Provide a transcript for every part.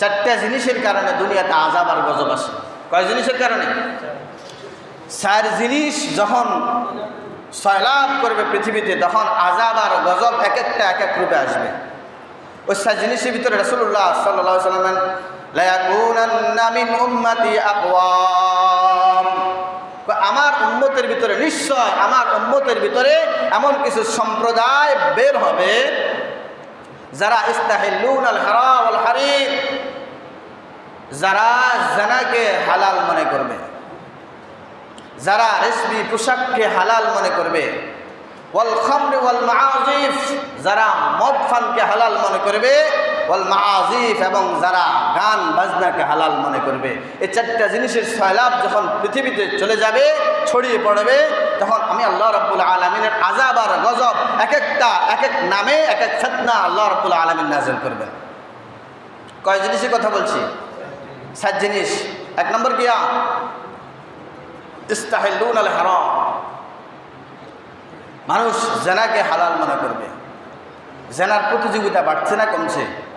চারটা জিনিসের কারণে দুনিয়াতে আজাব আর গজব আসে কয় জিনিসের কারণে? চার জিনিস যখন সয়লাভ করবে পৃথিবীতে, তখন আজাব আর গজব এক একটা, এক এক রূপে আসবে। ওই চার জিনিসের ভিতরে রসুল্লাহ সাল্লাহ সাল্লামেন মিন আমার উম্মতের ভিতরে নিশ্চয়, আমার উম্মতের ভিতরে এমন কিছু সম্প্রদায় বের হবে যারা ইস্তাহিল্লুন আল হারাম আল হারিম, যারা জানাকে হালাল মনে করবে, যারা রেশমি পোশাককে হালাল মনে করবে, ওয়াল খামরি ওয়াল মাআজিফ, যারা মদ ফানকে হালাল মনে করবে মাআজিফ এবং যারা গান বাজনাকে হালাল মনে করবে। এই চারটা জিনিসের সয়লাভ যখন পৃথিবীতে চলে যাবে, ছড়িয়ে পড়বে, তখন আমি আল্লাহ রাব্বুল আলমিনের আজাব আর গজব এক একটা এক এক নামে এক এক ফেতনা আল্লাহ রাব্বুল আলমিন নাজেল করবেন। কয় জিনিসের কথা বলছি? সাত জিনিস। এক নম্বর কিয়া ইস্তাহিল্লুন আল হারাম। মানুষ জেনাকে হালাল মনে করবে। জেনার প্রতিযোগিতা বাড়ছে না, কমছে।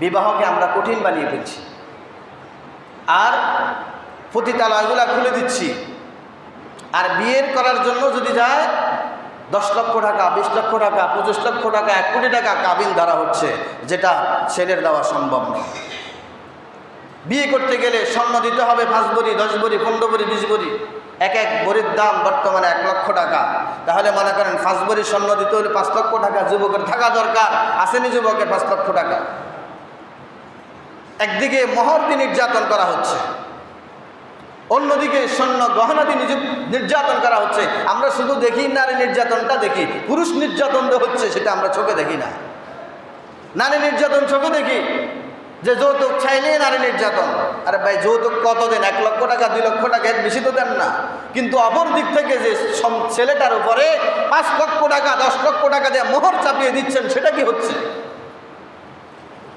বিবাহকে আমরা কঠিন বানিয়ে ফেলছি। আর পতিতালয়গুলা খুলে দিচ্ছি। আর বিয়ের করার জন্য যদি যায়, দশ লক্ষ টাকা, বিশ লক্ষ টাকা, পঁচিশ লক্ষ টাকা, এক কোটি টাকা কাবিল ধরা হচ্ছে, যেটা ছেলের দেওয়া সম্ভব নয় বিয়ে করতে গেলে স্বর্ণ দিতে হবে পাঁচ বড়ি, দশ বড়ি, পনেরো বড়ি, বিশ বড়ি, এক এক বড়ির দাম বর্তমানে এক লক্ষ টাকা। তাহলে মনে করেন পাঁচ বড়ি স্বর্ণ দিতে হলে পাঁচ লক্ষ টাকা যুবকের থাকা দরকার, আসেনি যুবকের পাঁচ লক্ষ টাকা। একদিকে মহর দিয়ে নির্যাতন করা হচ্ছে, অন্যদিকে স্বর্ণ গহনা দিয়ে নির্যাতন করা হচ্ছে। আমরা শুধু দেখি নারী নির্যাতনটা দেখি, পুরুষ নির্যাতন হচ্ছে সেটা আমরা চোখে দেখি না। নারী নির্যাতন চোখে দেখি, যে যৌতুক চাইলেই নারী নির্যাতন। আরে ভাই, যৌতুক কত দেন এক লক্ষ টাকা, দুই লক্ষ টাকা এর বেশি তো দেন না। কিন্তু অপর দিক থেকে যে ছেলেটার উপরে পাঁচ লক্ষ টাকা, দশ লক্ষ টাকা দিয়ে মোহর চাপিয়ে দিচ্ছেন, সেটা কি হচ্ছে?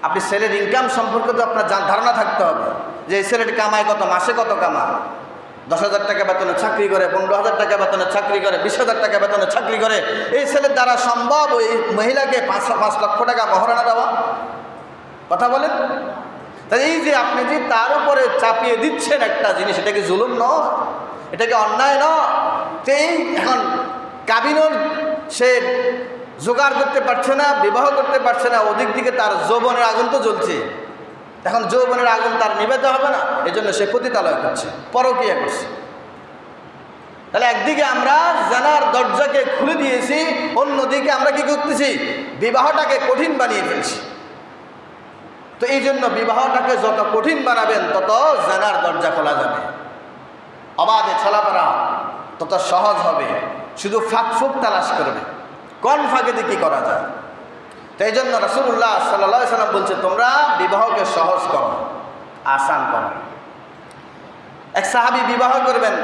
আপনি ছেলের ইনকাম সম্পর্কে তো আপনার ধারণা থাকতে হবে। যে এই ছেলেটি কামায় কত, মাসে কত কামায়? দশ হাজার টাকা বেতনে চাকরি করে, পনেরো হাজার টাকা বেতনে চাকরি করে, বিশ হাজার টাকা বেতনে চাকরি করে, এই ছেলের দ্বারা সম্ভব ওই মহিলাকে পাঁচ পাঁচ লক্ষ টাকা মহারণা দেওয়া? কথা বলেন? তাই এই যে আপনি যে তার উপরে চাপিয়ে দিচ্ছেন একটা জিনিস, এটা কি জুলুম ন এটাকে অন্যায় ন তো এই এখন কাবিনর সে জোগাড় করতে পারছে না, বিবাহ করতে পারছে না, ওদিক দিকে তার যৌবনের আগুন তো জ্বলছে। এখন যৌবনের আগুন তার নিবেতে হবে না, এজন্য সে পতিতালয় করছে, পরকিয়া করছে। তাহলে একদিকে আমরা জানার দরজাকে খুলে দিয়েছি, অন্যদিকে আমরা কি করতেছি? বিবাহটাকে কঠিন বানিয়ে ফেলছি। তো এই জন্য বিবাহটাকে যত কঠিন বানাবেন, তত জানার দরজা খোলা যাবে। অবাধে চলাফেরা তত সহজ হবে। শুধু ফাঁক ফুক তালাশ করবে। কোন ফাঁকে দিয়ে কী করা যায়? তো এই জন্য রসুল্লাহ সাল্লা সাল্লাম বলছে, তোমরা বিবাহকে সহজ করো, আসান করো। এক সাহাবি বিবাহ করবেন,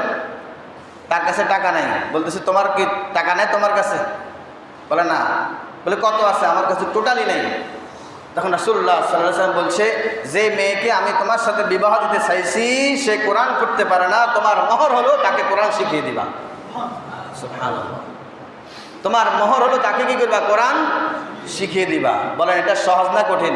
তার কাছে টাকা নেই। বলতেছে, তোমার কি টাকা নেই তোমার কাছে? বলে, না। বলে, কত আছে? আমার কাছে টোটালি নেই। তখন রাসুল্লাহ সাল্লাহ সাল্লাম বলছে, যে মেয়েকে আমি তোমার সাথে বিবাহ দিতে চাইছি, সে কোরআন করতে পারে না, তোমার মহর হলো তাকে কোরআন শিখিয়ে দিবা। তোমার মহর হলো তাকে কি করবা? কোরআন শিখিয়ে দিবা। বলেন, এটা সহজ না কঠিন?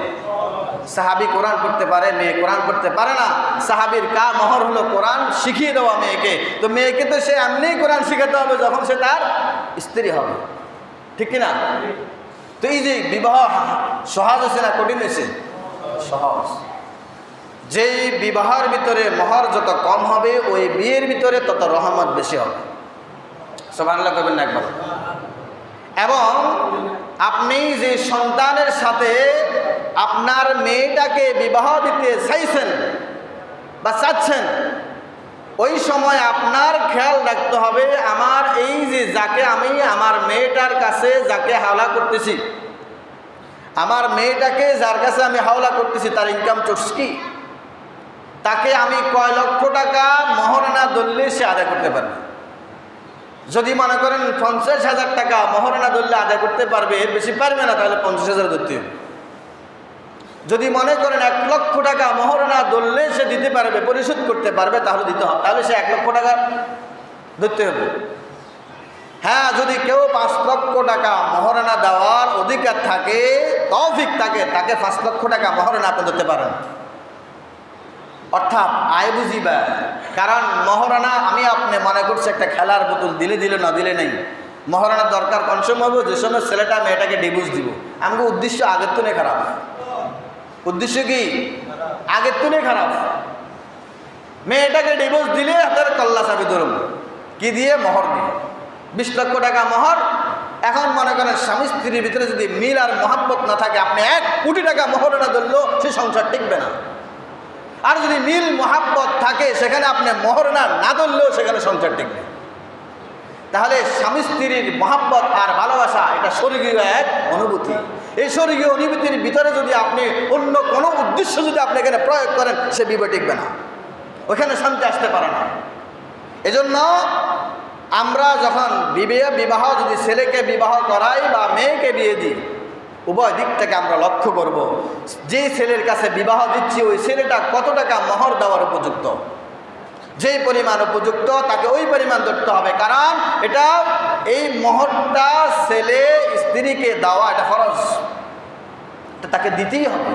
সাহাবি কোরআন করতে পারে, মেয়ে কোরআন করতে পারে না। সাহাবির কা মহর হলো কোরআন শিখিয়ে দেওয়া মেয়েকে। তো মেয়েকে তো সে এমনি কোরআন শিখাতে হবে, যখন সে তার স্ত্রী হবে। ঠিক কিনা? তো এই যে বিবাহ সহজ হয়েছে না কঠিন হয়েছে? সহজ। যেই বিবাহের ভিতরে মহর যত কম হবে, ওই বিয়ের ভিতরে তত রহমত বেশি হবে। সোভানলা করবেন না একবার। এবং আপনি যে সন্তানের সাথে আপনার মেয়েটাকে বিবাহ দিতে চাইছেন বা চাচ্ছেন, ওই সময় আপনার খেয়াল রাখতে হবে, আমার এই যে যাকে আমি আমার মেয়েটার কাছে যাকে হাওলা করতেছি, আমার মেয়েটাকে যার কাছে আমি হাওলা করতেছি, তার ইনকাম সোর্স কি? তাকে আমি কয় লক্ষ টাকা মহারণা দললে সে আদায় করতে পারবে। যদি মনে করেন পঞ্চাশ হাজার টাকা মহারণা দললে আদায় করতে পারবে, এর বেশি পারবে না, তাহলে পঞ্চাশ হাজার ধরতে যদি মনে করেন এক লক্ষ টাকা মহারণা দললে সে দিতে পারবে, পরিশোধ করতে পারবে, তাহলে দিতে হবে। তাহলে সে এক লক্ষ টাকা ধরতে হবে। হ্যাঁ যদি কেউ পাঁচ লক্ষ টাকা মহারণা দেওয়ার অধিকার থাকে, তৌফিক থাকে, তাকে পাঁচ লক্ষ টাকা মহরণা আপনি ধরতে পারেন। অর্থাৎ আয় বুঝিবা। কারণ মহারানা, আমি আপনি মনে করছি একটা খেলার বোতল দিলে দিলে না দিলে নেই। মহারানার দরকার কোন সময় হব? যে সময় ছেলেটা মেয়েটাকে ডিভোর্স দিব। আমাকে উদ্দেশ্য আগের তুলে খারাপ। উদ্দেশ্য কি? আগের তুলে খারাপ। মেয়েটাকে ডিভোর্স দিলে হাতের কল্লা চাবি ধরুন। কি দিয়ে? মহর দিয়ে। বিশ লক্ষ টাকা মহর। এখন মনে করেন স্বামী স্ত্রীর ভিতরে যদি মিল আর মহাব্বত না থাকে, আপনি এক কোটি টাকা মোহর না ধরলেও সে সংসার টিকবে না। আর যদি মিল, মহাব্বত থাকে, সেখানে আপনি মোহর না না ধরলেও সেখানে সংসার টিকবে। তাহলে স্বামী স্ত্রীর মহাব্বত আর ভালোবাসা, এটা স্বর্গীয় এক অনুভূতি। এই স্বর্গীয় অনুভূতির ভিতরে যদি আপনি অন্য কোনো উদ্দেশ্য যদি আপনি এখানে প্রয়োগ করেন, সে বিবে টিকবে না। ওখানে শান্তি আসতে পারে না। এজন্য আমরা যখন বিবে বিবাহ যদি ছেলেকে বিবাহ করাই বা মেয়েকে বিয়ে দিই উভয় দিক থেকে আমরা লক্ষ্য করব। যে ছেলের কাছে বিবাহ দিচ্ছি, ওই ছেলেটা কত টাকা মহর দেওয়ার উপযুক্ত? যেই পরিমাণ উপযুক্ত, তাকে ওই পরিমাণ ধরতে হবে। কারণ এটা, এই মহরটা ছেলে স্ত্রীকে দেওয়া এটা খরচ তাকে দিতেই হবে।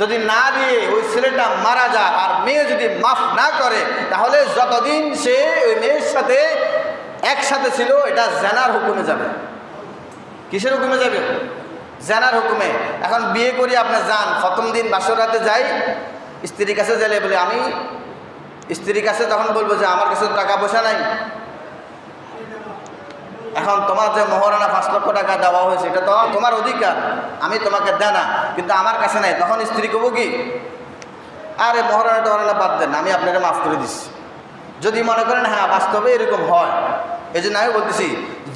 যদি না দিয়ে ওই ছেলেটা মারা যায় আর মেয়ে যদি মাফ না করে, তাহলে যতদিন সে ওই মেয়ের সাথে একসাথে ছিল, এটা জেনার হুকুমে যাবে। কিসের হুকুমে যাবে? জেনার হুকুমে। এখন বিয়ে করি আপনি যান প্রথম দিন বাসর রাতে যাই, স্ত্রীর কাছে গেলে বলে, আমি স্ত্রীর কাছে তখন বলব যে, আমার কাছে টাকা পয়সা নাই। এখন তোমার যে মহারানা পাঁচ লক্ষ টাকা দেওয়া হয়েছে, এটা তো তোমার অধিকার, আমি তোমাকে দেয় না, কিন্তু আমার কাছে নাই, তখন স্ত্রী কবো কি? আরে মহারানা টহারানা বাদ দেন, আমি আপনাকে মাফ করে দিচ্ছি। যদি মনে করেন হ্যাঁ বাস্তবে এরকম হয়। এই জন্য আমি বলতেছি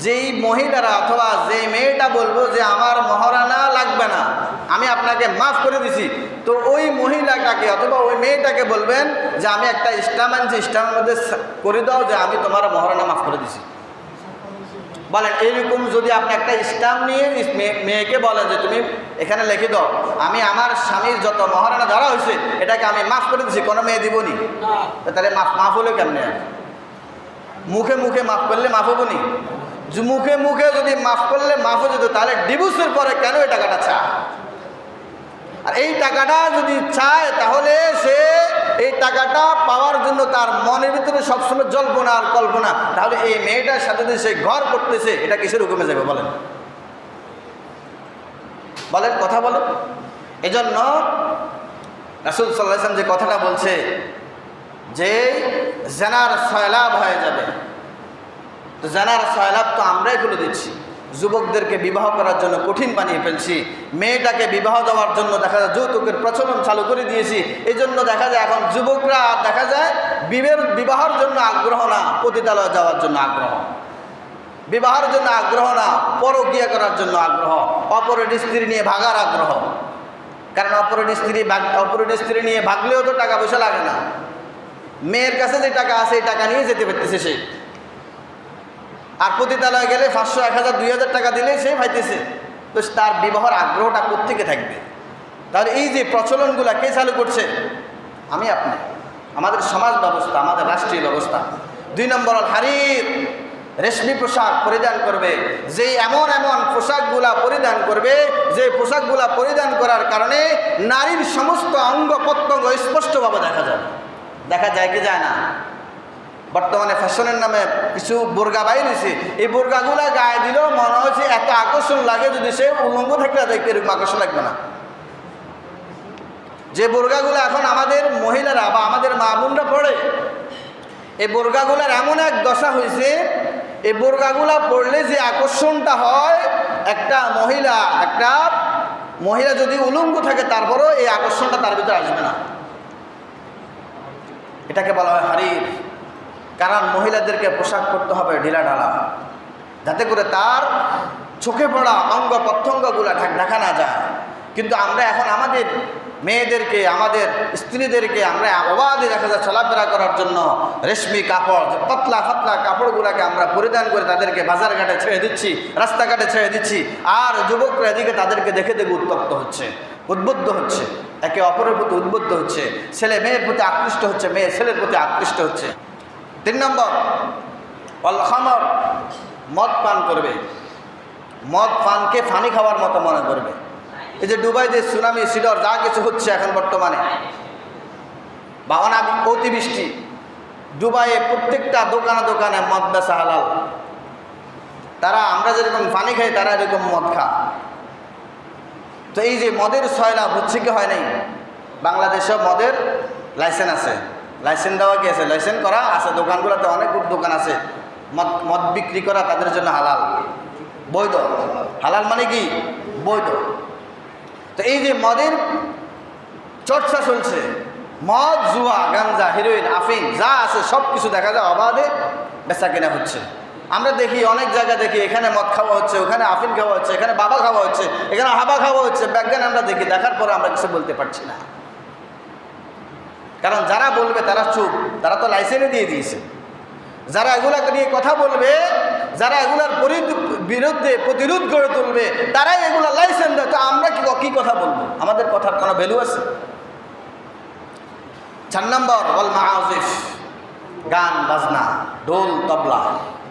যেই মহিলারা অথবা যে মেয়েটা বলব যে আমার মহারানা লাগবে না আমি আপনাকে মাফ করে দিছি। তো ওই মহিলাটাকে অথবা ওই মেয়েটাকে বলবেন যে আমি একটা স্টাম আনছি স্টামের মধ্যে করে দাও যে আমি তোমার মহারানা মাফ করে দিছি। বলেন এইরকম যদি আপনি একটা স্টাম্প নিয়ে মেয়েকে বলেন যে তুমি এখানে লিখে দাও আমি আমার স্বামীর যত মহারানা ধরা হয়েছে এটাকে আমি মাফ করে দিছি কোনো মেয়ে দিবনি তাহলে মাফ মাফ হলো কেমনে? মুখে মুখে মাফ করলে মাফ হব নি? যে মুখে মুখে যদি মাফ করলে মাফ হয়ে যেত, তাহলে ডিভোর্সের পরে কেন এই টাকাটা চায়? আর এই টাকাটা যদি চায়, তাহলে সে এই টাকাটা পাওয়ার জন্য তার মনের ভিতরে সবসময় জল্পনা আর কল্পনা। তাহলে এই মেয়েটার সাথে যদি সে ঘর করতেছে, এটা কিসের হুকুমে যাবে বলেন? বলেন, কথা বলেন। এজন্য রাসুল সাল্লাহাম যে কথাটা বলছে, যে জেনার সয়লাভ হয়ে যাবে। তো জেনার সয়লাভ তো আমরাই এগুলো দিচ্ছি। যুবকদেরকে বিবাহ করার জন্য কঠিন বানিয়ে ফেলছি। মেয়েটাকে বিবাহ দেওয়ার জন্য দেখা যায় যৌতুকের প্রচলন চালু করে দিয়েছি। এই জন্য দেখা যায় এখন যুবকরা দেখা যায় বিবের বিবাহের জন্য আগ্রহ না, পতিতালয়ে যাওয়ার জন্য আগ্রহ। বিবাহের জন্য আগ্রহ না, পরকিয়া করার জন্য আগ্রহ। অপরের স্ত্রী নিয়ে ভাগার আগ্রহ। কারণ অপরের স্ত্রী ভাগ- অপরের স্ত্রী নিয়ে ভাগলেও তো টাকা পয়সা লাগে না। মেয়ের কাছে যে টাকা আছে, এই টাকা নিয়ে যেতে পারতেছে সে। আর পতিতালয়ে গেলে পাঁচশো, এক হাজার, দুই হাজার টাকা দিলে সে ভাইতেছে তো তার বিবাহর আগ্রহটা কোথেকে থাকবে? তাহলে এই যে প্রচলনগুলা কে চালু করছে? আমি আপনি। আমাদের সমাজ ব্যবস্থা, আমাদের রাষ্ট্রীয় ব্যবস্থা। দুই নম্বর হারির। রেশমি পোশাক পরিধান করবে। যে এমন এমন পোশাকগুলা পরিধান করবে, যে পোশাকগুলা পরিধান করার কারণে নারীর সমস্ত অঙ্গ প্রত্যঙ্গ স্পষ্টভাবে দেখা যাবে। দেখা যায় কি যায় না? বর্তমানে ফ্যাশনের নামে কিছু বোরগা বাইর হয়েছে। এই বোরগাগুলা গায়ে দিলেও মনে হচ্ছে এত আকর্ষণ লাগে যদি সে উলঙ্গ থাকলে দেখতে এরকম আকর্ষণ লাগবে না। যে বোরগাগুলো এখন আমাদের মহিলারা বা আমাদের মা বোনরা পড়ে, এই বোরগাগুলার এমন এক দশা হয়েছে, এই বোরগাগুলা পড়লে যে আকর্ষণটা হয়, একটা মহিলা একটা মহিলা যদি উলঙ্গ থাকে, তারপরেও এই আকর্ষণটা তার ভিতরে আসবে না। এটাকে বলা হয় হারির কারণ মহিলাদেরকে পোশাক করতে হবে ঢিলা ঢালা। যাতে করে তার চোখে পড়া অঙ্গ প্রত্যঙ্গগুলো ঢাক না যায়। কিন্তু আমরা এখন আমাদের মেয়েদেরকে, আমাদের স্ত্রীদেরকে আমরা অবাধে দেখা যায় চলাফেরা করার জন্য রেশমি কাপড় পাতলা পাতলা কাপড়গুলোকে আমরা পরিধান করে তাদেরকে বাজার ঘাটে ছেড়ে দিচ্ছি, রাস্তাঘাটে ছেড়ে দিচ্ছি। আর যুবকরা এদিকে তাদেরকে দেখে দেখে উত্তপ্ত হচ্ছে, উদ্বুদ্ধ হচ্ছে, একে অপরের প্রতি উদ্বুদ্ধ হচ্ছে, ছেলে মেয়ের প্রতি আকৃষ্ট হচ্ছে, মেয়ে ছেলের প্রতি আকৃষ্ট হচ্ছে। তিন নম্বর অলখামর মদ পান করবে। মদ পানকে ফানি খাওয়ার মতো মনে করবে। এই যে দুবাইতে সুনামি, সিডর, যা কিছু হচ্ছে এখন বর্তমানে, বা অনাব, অতিবৃষ্টি, দুবাইয়ে প্রত্যেকটা দোকানে দোকানে মদ বেচা হালাল। তারা, আমরা যেরকম পানি খাই, তারা এরকম মদ খা তো এই যে মদের ছয়লাভ হচ্ছে কি হয় নাই? বাংলাদেশে মদের লাইসেন্স আছে। লাইসেন্স দেওয়া আছে? লাইসেন্স করা আছে, দোকানগুলোতে অনেক দোকান আছে। মদ মদ বিক্রি করা তাদের জন্য হালাল। বৈধ। হালাল মানে কি? বৈধ। তো এই যে মদের চর্চা চলছে, মদ, জুয়া, গাঞ্জা হিরোইন আফিন যা আছে সব কিছু দেখা যায় অবাধে বেচা কেনা হচ্ছে। আমরা দেখি, অনেক জায়গা দেখি, এখানে মদ খাওয়া হচ্ছে, ওখানে আফিন খাওয়া হচ্ছে, এখানে বাবা খাওয়া হচ্ছে, এখানে হাবা খাওয়া হচ্ছে। ব্যাজ্ঞান আমরা দেখি, দেখার পরে আমরা কিছু বলতে পারছি না। কারণ যারা বলবে তারা চুপ, তারা তো লাইসেন্সে দিয়ে দিয়েছে। যারা এগুলাকে নিয়ে কথা বলবে, যারা এগুলার বিরুদ্ধে প্রতিরোধ গড়ে তুলবে, তারাই এগুলা লাইসেন্স দেয়। তো আমরা কি কি কথা বলব? আমাদের কথার কোনো ভ্যালু আছে? চার নম্বর বল মাহাজিফ গান, বাজনা, ঢোল, তবলা,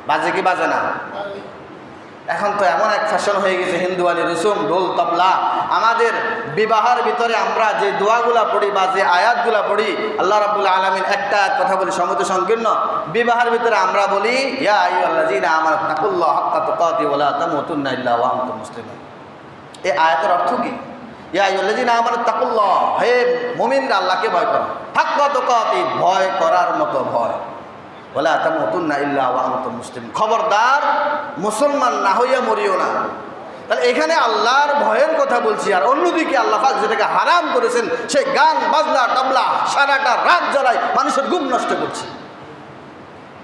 বাজে কি বাজে না? এখন তো এমন এক ফ্যাশন হয়ে গেছে, হিন্দু আলী রুসুম, ঢোল তবলা। আমাদের বিবাহের ভিতরে আমরা যে দোয়াগুলা পড়ি বা যে আয়াতগুলা পড়ি, আল্লাহ রাবুল আলমিন একটা কথা বলি, সমুদ্র সংকীর্ণ। বিবাহের ভিতরে আমরা বলি, ইয়া আমার তাকুল্লাহ হক্কা তামতুন্না ইল্লা ওয়া আনতুম মুসলিমুন। এই আয়াতের অর্থ কি? আইয়ুল্লাযিনা আমানু তাকুল্লাহ হে মুমিনরা, আল্লাহকে ভয় করো। হাক্কা তোকাতি, ভয় করার মতো ভয়। বলে তামতুন্না ইল্লা ওয়া আনতুম মুসলিম। খবরদার মুসলমান না হইয়া মরিও না। তাহলে এখানে আল্লাহর ভয়ের কথা বলছি, আর অন্যদিকে আল্লাহ যেটাকে হারাম করেছেন সে গান, বাজনা টাবলা সারাটা রাত জ্বালায় মানুষের ঘুম নষ্ট করছে।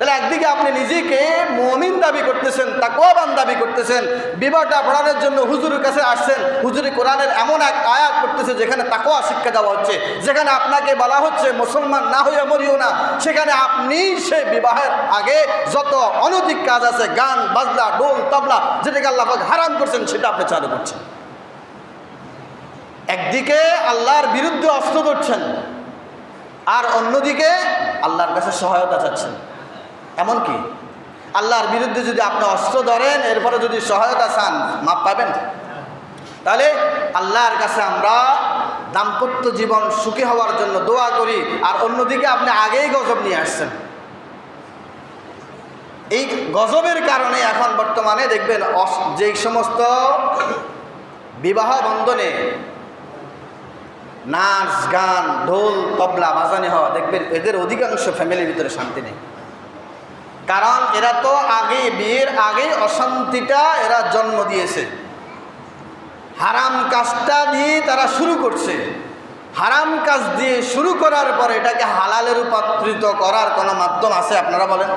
তাহলে একদিকে আপনি নিজেকে মমিন দাবি করতেছেন, তাকওয়াবান দাবি করতেছেন, বিবাহটা পড়ানোর জন্য হুজুরের কাছে আসছেন, হুজুরি কোরআনের এমন এক আয়াত করতেছে যেখানে তাকওয়া শিক্ষা দেওয়া হচ্ছে, যেখানে আপনাকে বলা হচ্ছে মুসলমান না হইয়া মরিও না, সেখানে আপনি সে বিবাহের আগে যত অনৈতিক কাজ আছে, গান, বাজনা ডোল তবলা, যেটাকে আল্লাহ হারাম করছেন, সেটা আপনি চালু করছেন। একদিকে আল্লাহর বিরুদ্ধে অস্ত্র ধরছেন, আর অন্যদিকে আল্লাহর কাছে সহায়তা চাচ্ছেন। এমন কি আল্লাহর বিরুদ্ধে যদি আপনি অস্ত্র ধরেন, এরপরে যদি সহায়তা চান, মাপ পাবেন? তাহলে আল্লাহর কাছে আমরা দাম্পত্য জীবন সুখী হওয়ার জন্য দোয়া করি, আর অন্যদিকে আপনি আগেই গজব নিয়ে আসছেন। এই গজবের কারণে এখন বর্তমানে দেখবেন যেই সমস্ত বিবাহ বন্ধনে নাচ, গান, ঢোল, তবলা, বাজানি, হওয়া, দেখবেন এদের অধিকাংশ ফ্যামিলির ভিতরে শান্তি নেই। কারণ এরা তো আগে বিয়ের আগেই অশান্তিটা এরা জন্ম দিয়েছে। হারাম কাজটা দিয়ে তারা শুরু করছে। হারাম কাজ দিয়ে শুরু করার পরে এটাকে হালালে রূপান্তরিত করার কোনো মাধ্যম আছে, আপনারা বলেন?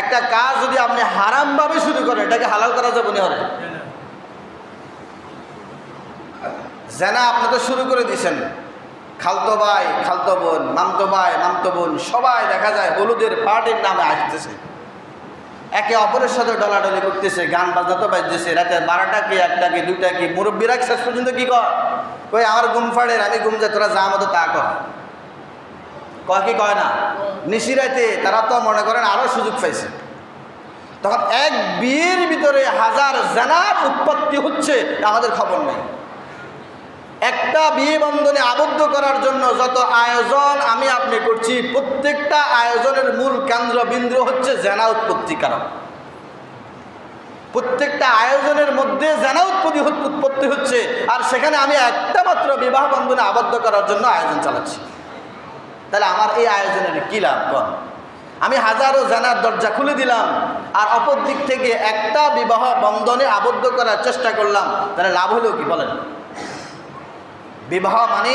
একটা কাজ যদি আপনি হারামভাবে শুরু করেন, এটাকে হালাল করা যাবে না হলে? জেনা, আপনি তো শুরু করে দিয়েছেন। খালতো ভাই, খালতো বোন, মামতো ভাই, মামতো বোন, সবাই দেখা যায় হলুদের পার্টির নামে আসতেছে। একে অপরের সাথে ডলাডলি করতেছে, গান বাজনা তো বাজতেছে, রাতে বারোটা কি, একটা কি, দুইটা কি মুরব্বীরা শেষ পর্যন্ত কি কর কই আমার ঘুম ফাড়ের আমি ঘুম যাই তোরা যা মতো তা কর। কয় কি কয় না? নিশিরাইতে তারা তো মনে করেন আরও সুযোগ পাইছে। তখন এক বিয়ের ভিতরে হাজার জানার উৎপত্তি হচ্ছে, আমাদের খবর নেই। একটা বিয়ে বন্ধনে আবদ্ধ করার জন্য যত আয়োজন আমি আপনি করছি, প্রত্যেকটা আয়োজনের মূল কেন্দ্রবিন্দু হচ্ছে জেনা উৎপত্তি কারণ প্রত্যেকটা আয়োজনের মধ্যে জেনা উৎপত্তি উৎপত্তি হচ্ছে, আর সেখানে আমি একটা মাত্র বিবাহ বন্ধনে আবদ্ধ করার জন্য আয়োজন চালাচ্ছি। তাহলে আমার এই আয়োজনের কী লাভ কর আমি হাজারো জানার দরজা খুলে দিলাম, আর অপর দিক থেকে একটা বিবাহ বন্ধনে আবদ্ধ করার চেষ্টা করলাম, তাহলে লাভ হলো কি বলেন? বিবাহ মানে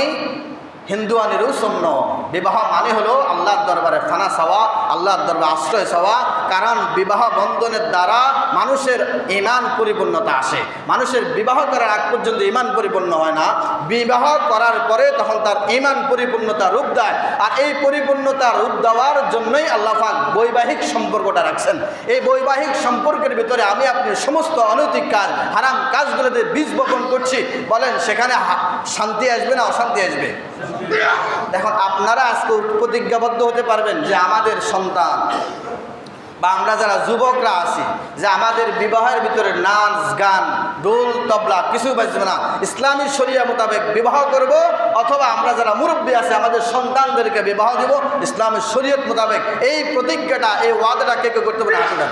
হিন্দুয়ানিরও শূন্য বিবাহ মানে হলো আল্লাহর দরবারে ফানা সাওয়া, আল্লাহর দরবার আশ্রয় চাওয়া কারণ বিবাহ বন্ধনের দ্বারা মানুষের ইমান পরিপূর্ণতা আসে। মানুষের বিবাহ করার আগ পর্যন্ত ইমান পরিপূর্ণ হয় না। বিবাহ করার পরে তখন তার ইমান পরিপূর্ণতা রূপ দেয়। আর এই পরিপূর্ণতা রূপ দেওয়ার জন্যই আল্লাহ পাক বৈবাহিক সম্পর্কটা রাখছেন। এই বৈবাহিক সম্পর্কের ভিতরে আমি আপনি সমস্ত অনৈতিক কাজ, হারাম কাজগুলোতে বীজ বপন করছি, বলেন সেখানে শান্তি আসবে না অশান্তি আসবে? দেখুন, আপনারা আজকে প্রতিজ্ঞাবদ্ধ হতে পারবেন যে আমাদের সন্তান বা আমরা যারা যুবকরা আছি, যে আমাদের বিবাহের ভিতরে নাচ, গান দোল তবলা কিছু বাজবে না। ইসলামী শরিয়া মোতাবেক বিবাহ করব অথবা আমরা যারা মুরব্বী আছে, আমাদের সন্তানদেরকে বিবাহ দিব। ইসলামের শরীয়ত মোতাবেক এই প্রতিজ্ঞাটা, এই ওয়াদাটা কে কে করতে পারে হাঁটুটা।